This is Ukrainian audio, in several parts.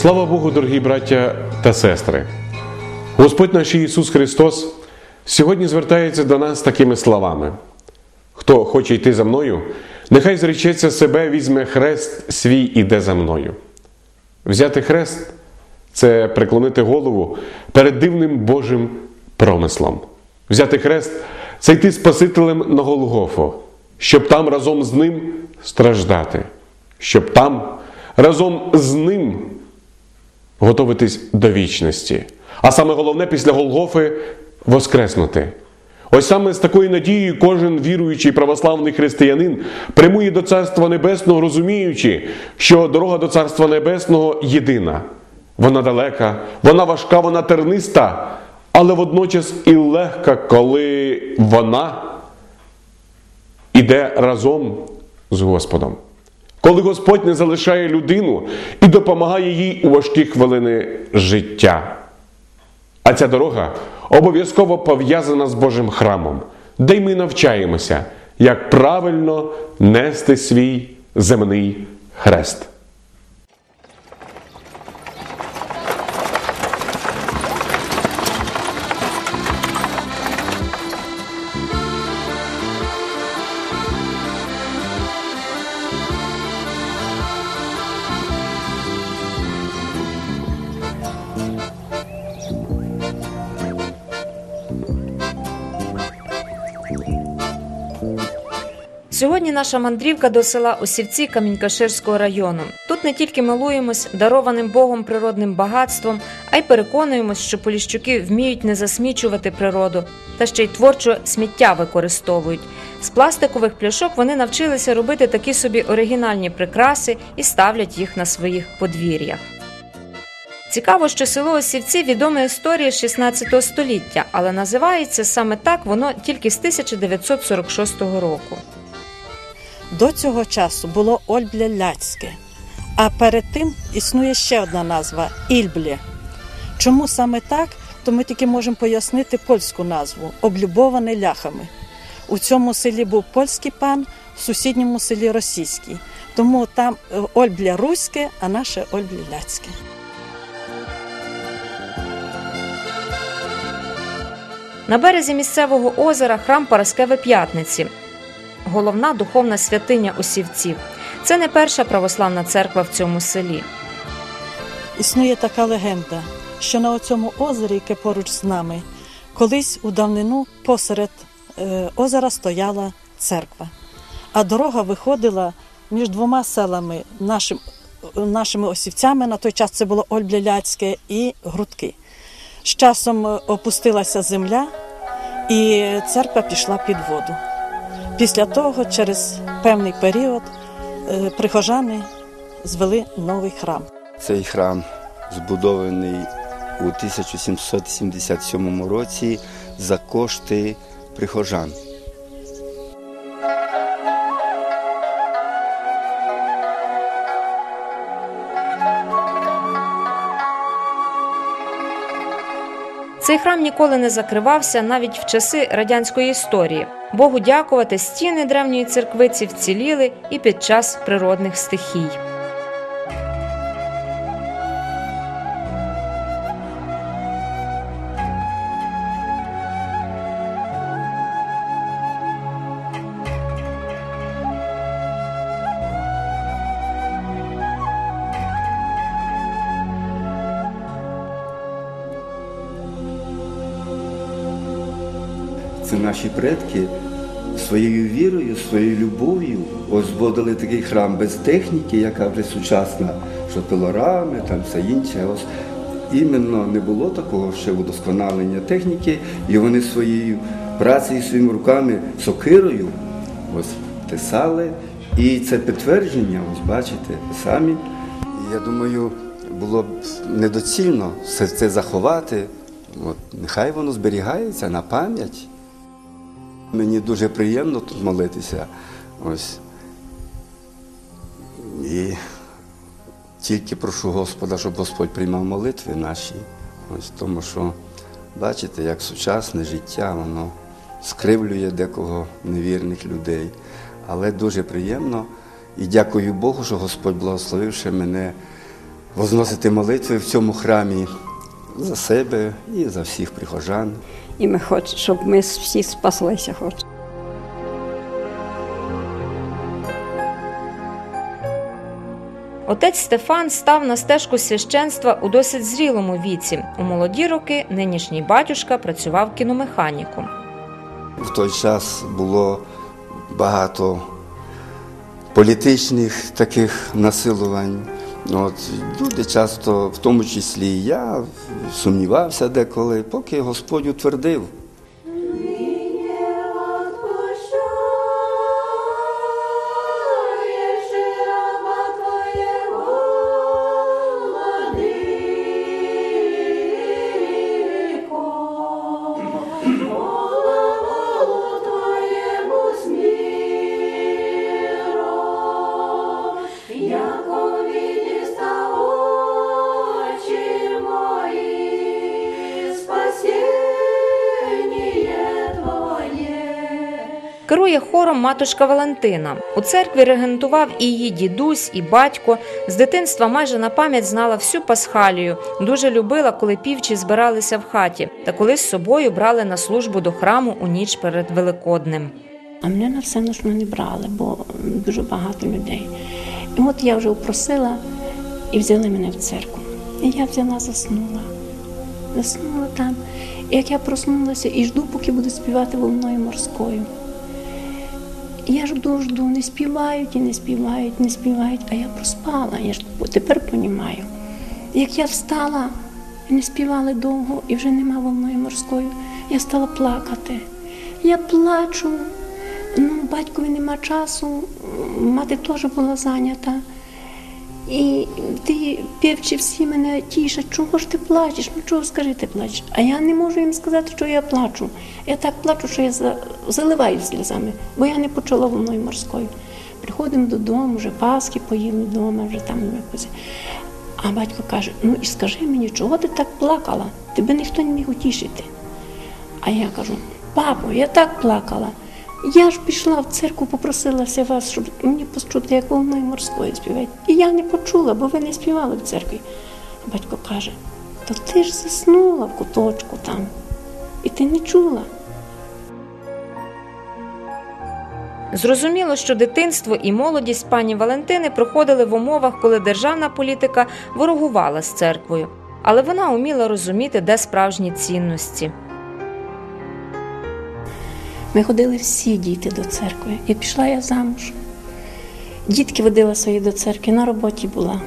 Слава Богу, дорогі браття та сестри! Господь наш Ісус Христос сьогодні звертається до нас такими словами: Хто хоче йти за мною, нехай зречеться себе, візьме хрест свій іде за мною. Взяти хрест це преклонити голову перед дивним Божим промислом. Взяти хрест це йти Спасителем на Голгофу, щоб там разом з ним страждати, щоб там разом з ним готуватись до вічності. А саме головне після Голгофи воскреснути. Ось саме з такою надією кожен віруючий православний християнин прямує до Царства Небесного, розуміючи, що дорога до Царства Небесного єдина. Вона далека, вона важка, вона терниста, але водночас і легка, коли вона іде разом з Господом. Коли Господь не залишає людину і допомагає їй у важкі хвилини життя. А ця дорога обов'язково пов'язана з Божим храмом, де й ми навчаємося, як правильно нести свій земний хрест. Наша мандрівка до села Осівці Камінькаширського району. Тут не тільки милуємось дарованим Богом природним багатством, а й переконуємось, що поліщуки вміють не засмічувати природу та ще й творчо сміття використовують. З пластикових пляшок вони навчилися робити такі собі оригінальні прикраси і ставлять їх на своїх подвір'ях. Цікаво, що село Осівці відоме історії 16 століття, але називається саме так воно тільки з 1946 року. До цього часу було Ольбле Ляцьке, а перед тим існує ще одна назва Ільблє. Чому саме так, то ми тільки можемо пояснити польську назву облюбоване ляхами. У цьому селі був польський пан, в сусідньому селі російський. Тому там е, Ольбля Руське, а наше Ольбле Ляцьке. На березі місцевого озера храм Параскеви П'ятниці, головна духовна святиня осівців. Це не перша православна церква в цьому селі. Існує така легенда, що на цьому озері, яке поруч з нами, колись у давнину посеред е, озера стояла церква, а дорога виходила між двома селами, нашим, нашими осівцями. На той час це було Ольбляляцьке і Грудки. З часом е, опустилася земля, і церква пішла під воду. Після того, через певний період, е, прихожани звели новий храм. Цей храм збудований у 1777 році за кошти прихожан. Цей храм ніколи не закривався навіть в часи радянської історії. Богу дякувати, стіни древньої церквиці вціліли і під час природних стихій. Це наші предки своєю вірою, своєю любов'ю озбодили такий храм без техніки, яка вже сучасна, що пилорами, там все інше. Іменно не було такого ще удосконалення техніки, і вони своєю працею, своїми руками, сокирою ось тесали. І це підтвердження, ось бачите, самі. Я думаю, було б недоцільно все це заховати. От, нехай воно зберігається на пам'ять. Мені дуже приємно тут молитися. Ось. І тільки прошу Господа, щоб Господь приймав молитви наші. Ось тому що бачите, як сучасне життя, воно скривлює декого невірних людей. Але дуже приємно. І дякую Богу, що Господь благословивши мене возносити молитви в цьому храмі за себе і за всіх прихожан. І ми хочемо, щоб ми всі спаслися хочемо. Отець Стефан став на стежку священства у досить зрілому віці. У молоді роки нинішній батюшка працював кіномеханіком. В той час було багато політичних таких насилувань. От, люди часто, в тому числі і я, сумнівався деколи, поки Господь утвердив. Керує хором матушка Валентина. У церкві регентував і її дідусь, і батько. З дитинства майже на пам'ять знала всю пасхалію. Дуже любила, коли півчі збиралися в хаті, та коли з собою брали на службу до храму у ніч перед Великоднем. А мене на все нужно не брали, бо дуже багато людей. І от я вже упросила і взяли мене в церкву. І я взяла, заснула. Заснула там. І як я проснулася і жду, поки буду співати волною морською. І я жду, жду, не співають і не співають, не співають, а я проспала. Я ж тепер розумію. Як я встала, не співали довго, і вже нема волною морською, я стала плакати. Я плачу. Ну, батькові нема часу, мати теж була зайнята. І ті певчі всі мене тішать, чого ж ти плачеш? Ну чого скажи, ти плачеш? А я не можу їм сказати, що я плачу. Я так плачу, що я за- заливаю сльозами, бо я не почула волною морською. Приходимо додому, вже Пасхи поїли вдома, вже там якось. А батько каже: ну і скажи мені, чого ти так плакала? Тебе ніхто не міг утішити. А я кажу: папо, я так плакала. Я ж пішла в церкву, попросилася вас, щоб мені почути, як волною морською співають. І я не почула, бо ви не співали в церкві. Батько каже: то ти ж заснула в куточку там, і ти не чула. Зрозуміло, що дитинство і молодість пані Валентини проходили в умовах, коли державна політика ворогувала з церквою, але вона уміла розуміти, де справжні цінності. Ми ходили всі діти до церкви. І пішла я замуж. Дітки водила свої до церкви, на роботі була.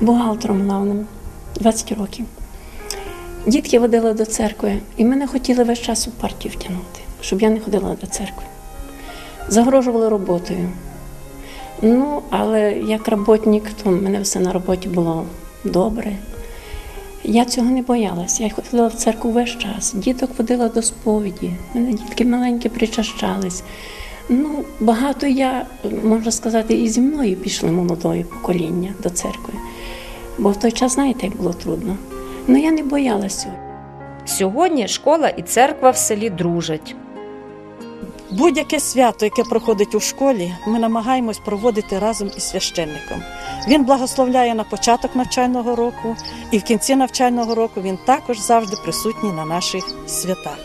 Бухгалтером главним 20 років. Дітки водила до церкви, і мене хотіли весь час у партію втягнути, щоб я не ходила до церкви. Загрожували роботою. Ну, але як роботник, то в мене все на роботі було добре. Я цього не боялася. Я ходила в церкву весь час. Діток водила до сповіді. Мене дітки маленькі причащались. Ну, багато я, можна сказати, і зі мною пішли молодої покоління до церкви. Бо в той час, знаєте, як було трудно. Ну я не боялася. Сьогодні школа і церква в селі дружать. Будь-яке свято, яке проходить у школі, ми намагаємось проводити разом із священником. Він благословляє на початок навчального року, і в кінці навчального року він також завжди присутній на наших святах.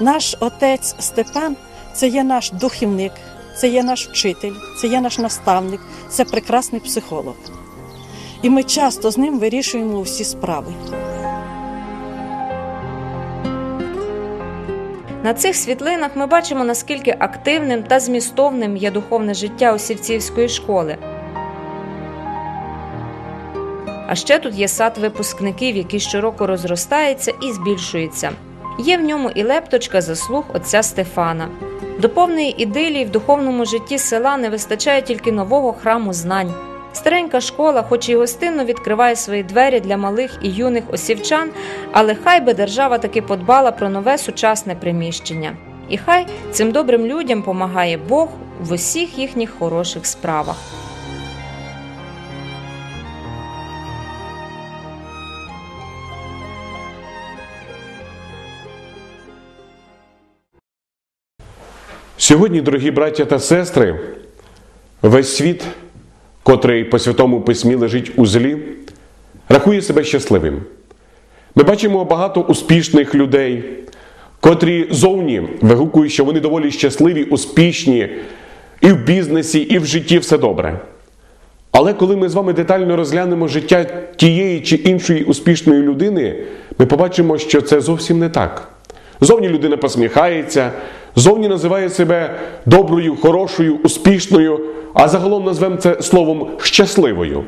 Наш отець Степан це є наш духівник, це є наш вчитель, це є наш наставник, це прекрасний психолог. І ми часто з ним вирішуємо всі справи. На цих світлинах ми бачимо, наскільки активним та змістовним є духовне життя Осівцівської школи. А ще тут є сад випускників, який щороку розростається і збільшується. Є в ньому і лепточка заслуг отця Стефана. До повної ідилії в духовному житті села не вистачає тільки нового храму знань. Старенька школа, хоч і гостинно відкриває свої двері для малих і юних осівчан, але хай би держава таки подбала про нове сучасне приміщення. І хай цим добрим людям помагає Бог в усіх їхніх хороших справах. Сьогодні, дорогі браття та сестри, весь світ котрий по святому письмі лежить у злі, рахує себе щасливим. Ми бачимо багато успішних людей, котрі зовні вигукують, що вони доволі щасливі, успішні, і в бізнесі, і в житті все добре. Але коли ми з вами детально розглянемо життя тієї чи іншої успішної людини, ми побачимо, що це зовсім не так. Зовні людина посміхається, зовні називає себе доброю, хорошою, успішною, а загалом назвемо це словом щасливою.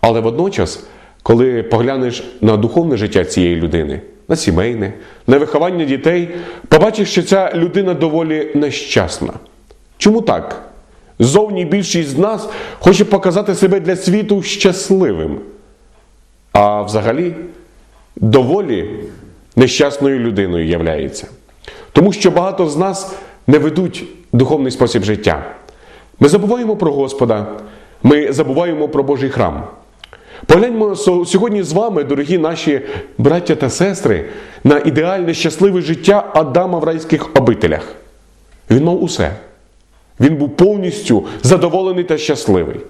Але водночас, коли поглянеш на духовне життя цієї людини, на сімейне, на виховання дітей, побачиш, що ця людина доволі нещасна. Чому так? Зовні більшість з нас хоче показати себе для світу щасливим, а взагалі доволі нещасною людиною являється. Тому що багато з нас не ведуть духовний спосіб життя. Ми забуваємо про Господа, ми забуваємо про Божий храм. Погляньмо сьогодні з вами, дорогі наші браття та сестри, на ідеальне щасливе життя Адама в райських обителях. Він мав усе. Він був повністю задоволений та щасливий.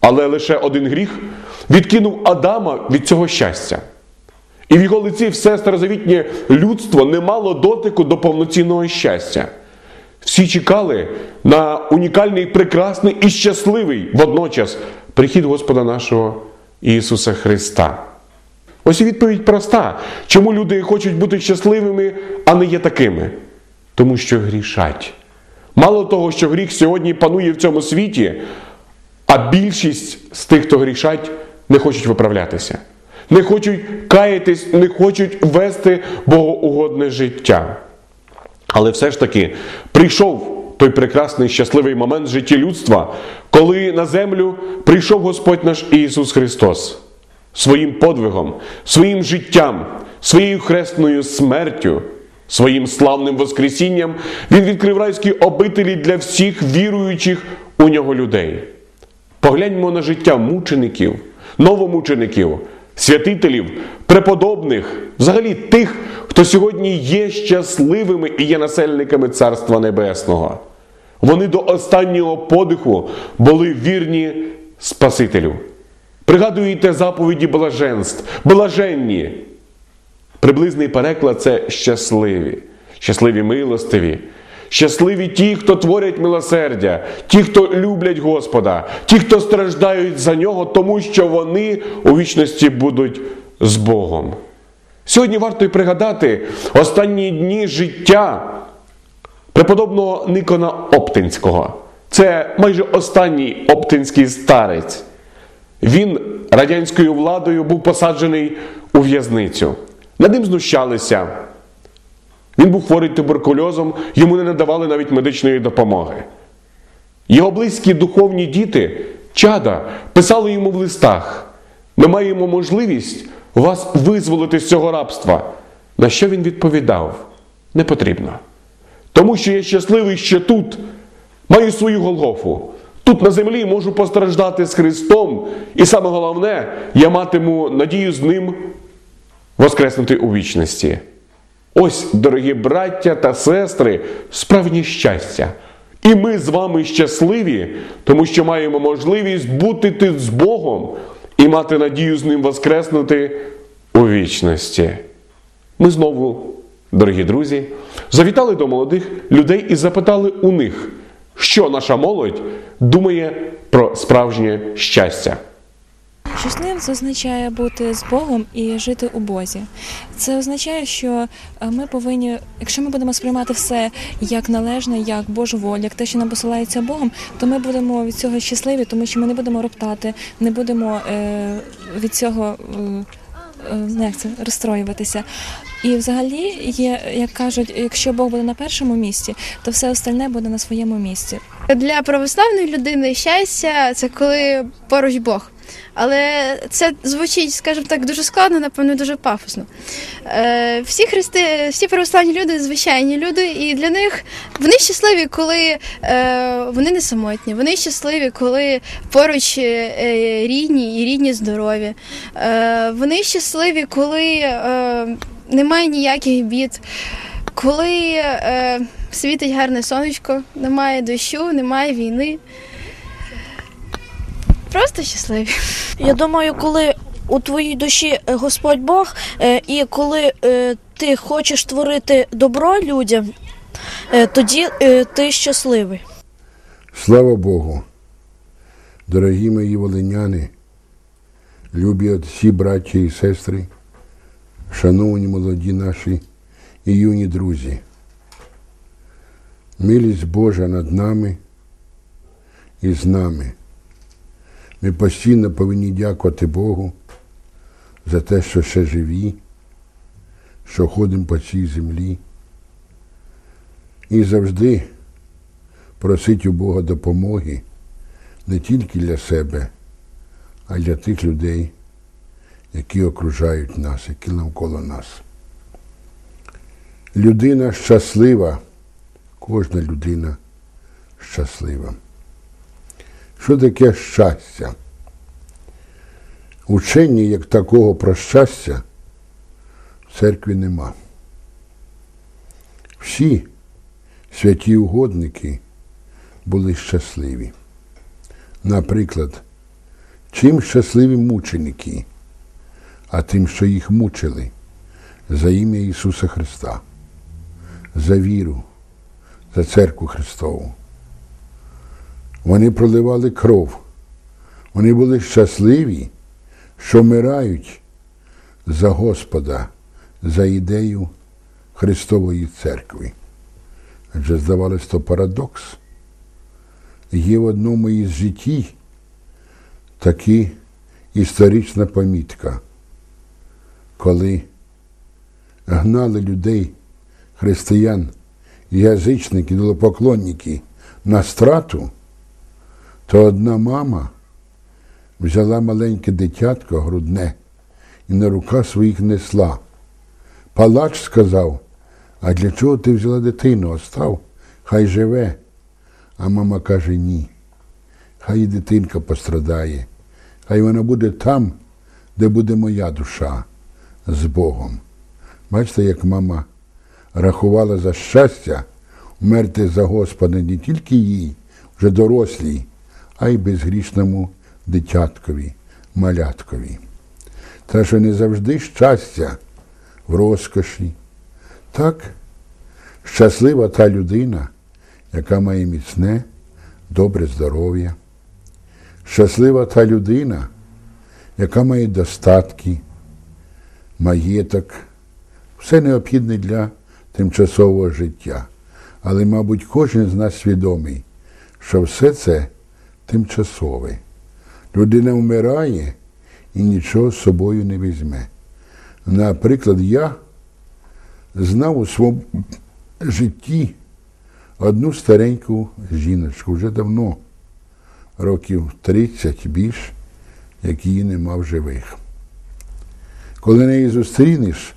Але лише один гріх відкинув Адама від цього щастя. І в його лиці все старозавітнє людство не мало дотику до повноцінного щастя. Всі чекали на унікальний, прекрасний і щасливий водночас прихід Господа нашого Ісуса Христа. Ось і відповідь проста. Чому люди хочуть бути щасливими, а не є такими? Тому що грішать. Мало того, що гріх сьогодні панує в цьому світі, а більшість з тих, хто грішать, не хочуть виправлятися, не хочуть каятись, не хочуть вести богоугодне життя. Але все ж таки прийшов той прекрасний щасливий момент в житті людства, коли на землю прийшов Господь наш Ісус Христос своїм подвигом, своїм життям, своєю хресною смертю. Своїм славним Воскресінням Він відкрив райські обителі для всіх віруючих у нього людей. Погляньмо на життя мучеників, новомучеників, святителів, преподобних, взагалі тих, хто сьогодні є щасливими і є насельниками Царства Небесного. Вони до останнього подиху були вірні Спасителю. Пригадуєте заповіді блаженств, блаженні. Приблизний переклад це щасливі, щасливі милостиві, щасливі ті, хто творять милосердя, ті, хто люблять Господа, ті, хто страждають за нього, тому що вони у вічності будуть з Богом. Сьогодні варто й пригадати останні дні життя преподобного Никона Оптинського. Це майже останній оптинський старець. Він радянською владою був посаджений у в'язницю. Над ним знущалися. Він був хворий туберкульозом, йому не надавали навіть медичної допомоги. Його близькі духовні діти, чада, писали йому в листах: ми маємо можливість вас визволити з цього рабства. На що він відповідав? Не потрібно. Тому що я щасливий ще тут, маю свою Голгофу. Тут на землі можу постраждати з Христом, і саме головне, я матиму надію з ним воскреснути у вічності. Ось, дорогі браття та сестри, справжнє щастя. І ми з вами щасливі, тому що маємо можливість бути тут з Богом і мати надію з ним воскреснути у вічності. Ми знову, дорогі друзі, завітали до молодих людей і запитали у них, що наша молодь думає про справжнє щастя. Щасливим це означає бути з Богом і жити у Бозі. Це означає, що е, ми повинні, якщо ми будемо сприймати все як належне, як Божу волю, як те, що нам посилається Богом, то ми будемо від цього щасливі, тому що ми не будемо роптати, не будемо е, від цього. Е, Ну, як це розстроюватися. І взагалі є, як кажуть, якщо Бог буде на першому місці, то все остальне буде на своєму місці. Для православної людини щастя це коли поруч Бог. Але це звучить, скажімо так, дуже складно, напевно, дуже пафосно. Е, Всі христи, всі православні люди звичайні люди, і для них вони щасливі, коли е, вони не самотні. Вони щасливі, коли поруч е, рідні і рідні здорові. Вони щасливі, коли немає ніяких бід, коли е, світить гарне сонечко, немає дощу, немає війни. Просто щасливі. Я думаю, коли у твоїй душі е, Господь Бог, е, і коли е, ти хочеш творити добро людям, тоді ти щасливий. Слава Богу, дорогі мої волиняни, любі отці, браття і сестри, шановні молоді наші і юні друзі. Милість Божа над нами і з нами. Ми постійно повинні дякувати Богу за те, що ще живі, що ходимо по цій землі. І завжди просить у Бога допомоги не тільки для себе, а й для тих людей, які окружають нас, які навколо нас. Людина щаслива, кожна людина щаслива. Що таке щастя? Учення як такого про щастя в церкві нема. Всі святі угодники були щасливі. Наприклад, чим щасливі мученики, а тим, що їх мучили за ім'я Ісуса Христа, за віру, за церкву Христову. Вони проливали кров, вони були щасливі, що вмирають за Господа, за ідею Христової церкви. Адже здавалось, то парадокс. Є в одному із житті такі історична помітка, коли гнали людей, християн, язичники, ідолопоклонники на страту, то одна мама взяла маленьке дитятко грудне і на руках своїх несла. Палач сказав, а для чого ти взяла дитину? Остав, хай живе. А мама каже ні. Хай і дитинка пострадає, хай вона буде там, де буде моя душа з Богом. Бачите, як мама рахувала за щастя вмерти за Господа не тільки їй, вже дорослій, а й безгрішному дитяткові, маляткові. Та що не завжди щастя в розкоші. Так, щаслива та людина, яка має міцне, добре здоров'я. Щаслива та людина, яка має достатки, маєток, все необхідне для тимчасового життя. Але, мабуть, кожен з нас свідомий, що все це тимчасове. Людина вмирає і нічого з собою не візьме. Наприклад, я знав у своєму житті одну стареньку жіночку вже давно, років 30 більш, як її нема в живих. Коли неї зустрінеш,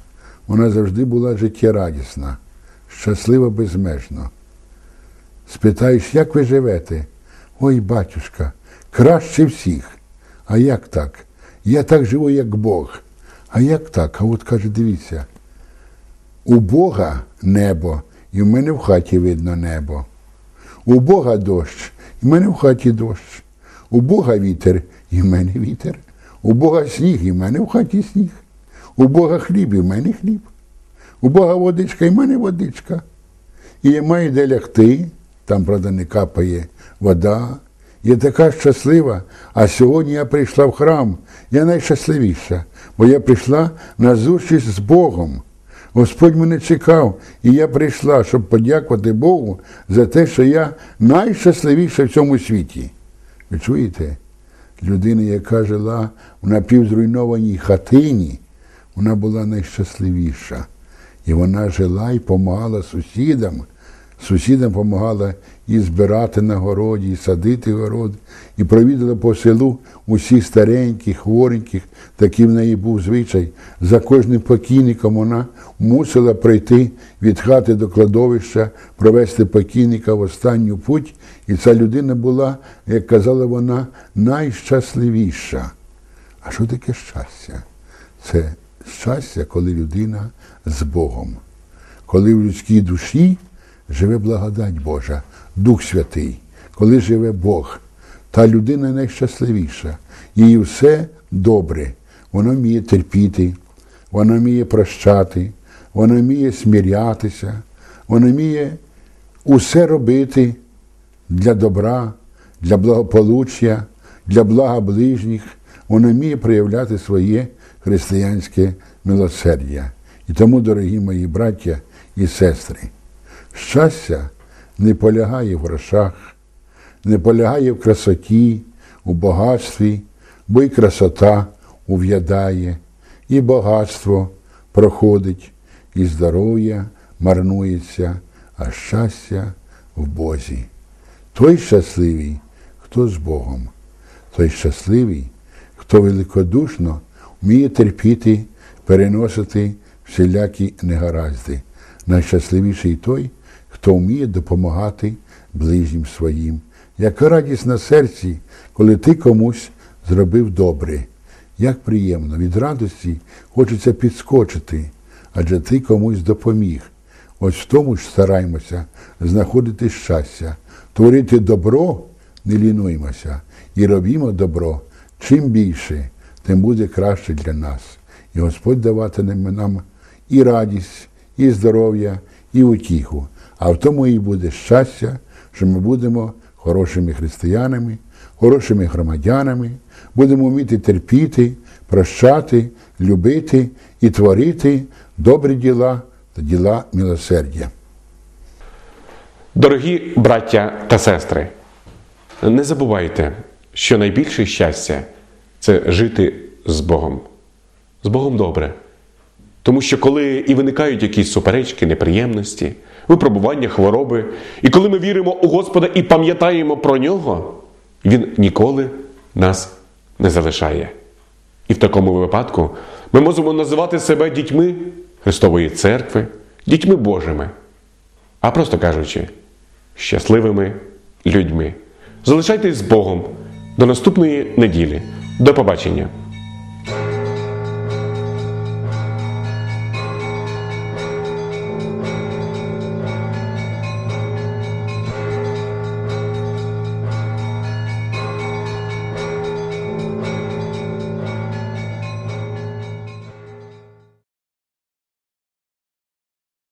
вона завжди була життєрадісна, щаслива безмежно. Спитаєш, як ви живете? Ой, батюшка, краще всіх. А як так? Я так живу, як Бог. А як так? А от каже, дивіться, у Бога небо, і в мене в хаті видно небо. У Бога дощ, і в мене в хаті дощ. У Бога вітер, і в мене вітер. У Бога сніг, і в мене в хаті сніг. У Бога хліб, і в мене хліб. У Бога водичка, і в мене водичка. І я маю де лягти, там, правда, не капає вода. Я така щаслива, а сьогодні я прийшла в храм. Я найщасливіша, бо я прийшла на зустріч з Богом. Господь мене чекав, і я прийшла, щоб подякувати Богу за те, що я найщасливіша в цьому світі. Ви чуєте? Людина, яка жила в напівзруйнованій хатині, вона була найщасливіша. І вона жила і допомагала сусідам. Сусідам допомагала і збирати на городі, і садити город, і провідала по селу усіх стареньких, хвореньких, такий в неї був звичай. За кожним покійником вона мусила прийти від хати до кладовища, провести покійника в останню путь. І ця людина була, як казала вона, найщасливіша. А що таке щастя? Це щастя, коли людина з Богом, коли в людській душі живе благодать Божа, Дух Святий, коли живе Бог, та людина найщасливіша. Їй все добре. Вона вміє терпіти, вона вміє прощати, вона вміє смірятися, вона вміє усе робити для добра, для благополуччя, для блага ближніх. Вона вміє проявляти своє християнське милосердя. І тому, дорогі мої браття і сестри, щастя не полягає в грошах, не полягає в красоті, у багатстві, бо і красота ув'ядає, і багатство проходить, і здоров'я марнується, а щастя в Бозі. Той щасливий, хто з Богом, той щасливий, хто великодушно вміє терпіти, переносити всілякі негаразди. Найщасливіший той, хто вміє допомагати ближнім своїм. Яка радість на серці, коли ти комусь зробив добре. Як приємно, від радості хочеться підскочити, адже ти комусь допоміг. Ось в тому ж стараймося знаходити щастя, творити добро, не лінуймося, і робімо добро. Чим більше, тим буде краще для нас. І Господь даватиме нам і радість, і здоров'я, і утіху. А в тому і буде щастя, що ми будемо хорошими християнами, хорошими громадянами, будемо вміти терпіти, прощати, любити і творити добрі діла та діла милосердя. Дорогі браття та сестри, не забувайте, що найбільше щастя це жити з Богом. З Богом добре. Тому що коли і виникають якісь суперечки, неприємності, випробування, хвороби, і коли ми віримо у Господа і пам'ятаємо про нього, Він ніколи нас не залишає. І в такому випадку ми можемо називати себе дітьми Христової Церкви, дітьми Божими, а просто кажучи, щасливими людьми. Залишайтесь з Богом до наступної неділі. До побачення!